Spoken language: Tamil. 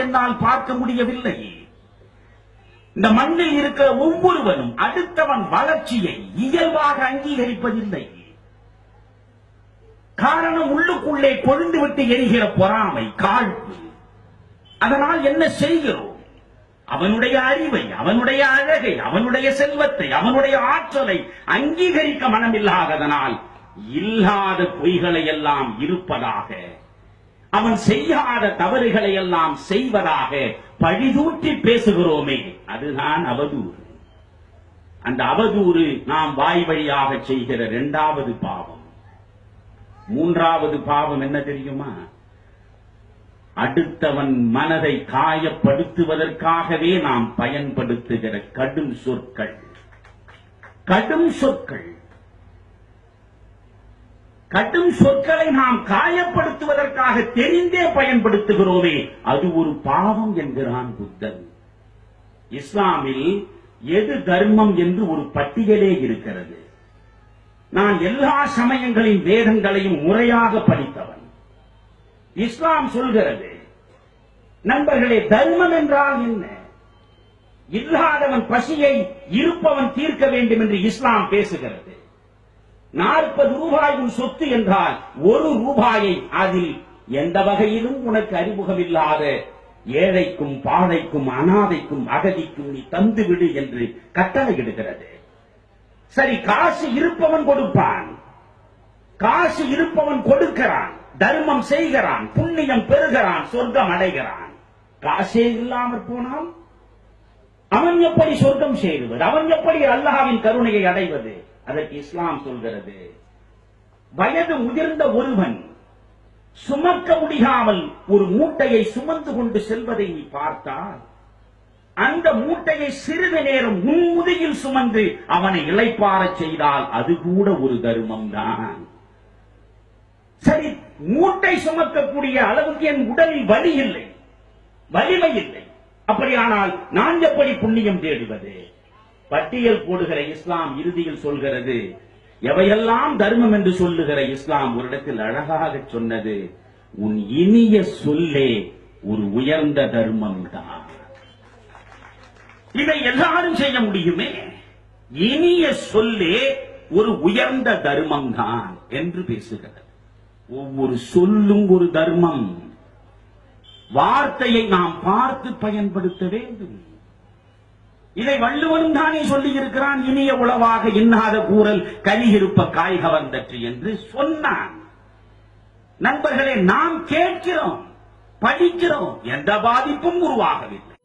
என்னால் பார்க்க முடியவில்லை. இந்த மண்ணில் இருக்கிற ஒவ்வொருவனும் அடுத்தவன் வளர்ச்சியை இயல்பாக அங்கீகரிப்பதில்லை. காரணம் உள்ளுக்குள்ளே கொழுந்துவிட்டு எரிகிற பொறாமை காழ்ப்பு. அதனால் என்ன செய்கிறோம்? அவனுடைய அறிவை அவனுடைய அழகை அவனுடைய செல்வத்தை அவனுடைய ஆற்றலை அங்கீகரிக்க மனமில்லாததனால் இல்லாத பொய்களை எல்லாம் இருப்பதாக அவன் செய்யாத தவறுகளை எல்லாம் செய்வதாக பழிதூற்றி பேசுகிறோமே. அதுதான் அவதூறு. அந்த அவதூறு நாம் வாய் வழியாக செய்கிற இரண்டாவது பாவம். மூன்றாவது பாவம் என்ன தெரியுமா? அடுத்தவன் மனதை காயப்படுத்துவதற்காகவே நாம் பயன்படுத்துகிற கடும் சொற்கள். கடும் சொற்கள். கடும் சொற்களை நாம் காயப்படுத்துவதற்காக தெரிந்தே பயன்படுத்துகிறோமே அது ஒரு பாவம் என்கிறான் புத்தன் இஸ்லாமில் எது தர்மம் என்று ஒரு பட்டியலே இருக்கிறது. நான் எல்லா சமயங்களின் வேதங்களையும் முறையாக படித்தவன். இஸ்லாம் சொல்கிறது நண்பர்களே தர்மம் என்றால் என்ன? இல்லாதவன் பசியை இருப்பவன் தீர்க்க வேண்டும் என்று இஸ்லாம் பேசுகிறது. நாற்பது ரூபாய் உன் சொத்து என்றால் ஒரு ரூபாயை அதில் எந்த வகையிலும் உனக்கு அறிமுகமில்லாத ஏழைக்கும் பாழைக்கும் அனாதைக்கும் அகதிக்கும் நீ தந்து விடு என்று கட்டளையிடுகிறது. சரி காசு இருப்பவன் கொடுப்பான். காசு இருப்பவன் கொடுக்கிறான். தர்மம் செய்கிறான். புண்ணியம் பெறுகிறான். சொர்க்கம் அடைகிறான். காசே இல்லாமற் போனால் அவன் எப்படி சொர்க்கம் சேருவது? அவன் எப்படி அல்லாஹ்வின் கருணையை அடைவது? அதற்கு இஸ்லாம் சொல்கிறது. வயது முதிர்ந்த ஒருவன் சுமக்க முடியாமல் ஒரு மூட்டையை சுமந்து கொண்டு செல்வதை நீ பார்த்தால் அந்த மூட்டையை சிறிது நேரம் முன்முதியில் சுமந்து அவனை இளைப்பாறச் செய்தால் அது கூட ஒரு தர்மம் தான் சரி மூட்டை சுமக்கக்கூடிய அளவுக்கு என் உடலில் வலி இல்லை. வலிமை இல்லை. அப்படியானால் நான் எப்படி புண்ணியம் தேடுவது? பட்டியல் போடுகிற இஸ்லாம் இறுதியில் சொல்கிறது. எவையெல்லாம் தர்மம் என்று சொல்லுகிற இஸ்லாம் ஒரு இடத்தில் அழகாக சொன்னது உன் இனிய சொல்லே ஒரு உயர்ந்த தர்மம் தான். இதை எல்லாரும் செய்ய முடியுமே? இனிய சொல்லே ஒரு உயர்ந்த தர்மம் தான் என்று பேசுகிறது. ஒவ்வொரு சொல்லும் ஒரு தர்மம். வார்த்தையை நாம் பார்த்து பயன்படுத்த வேண்டும். இதை வள்ளுவனும் தானே சொல்லி இருக்கிறான் இனிய உளவாக இன்னாத கூறல் கலியிருப்ப காய் கவர்ந்தற்று என்று சொன்னான். நண்பர்களே நாம் கேட்கிறோம் படிக்கிறோம் எந்த பாதிப்பும் உருவாகவில்லை.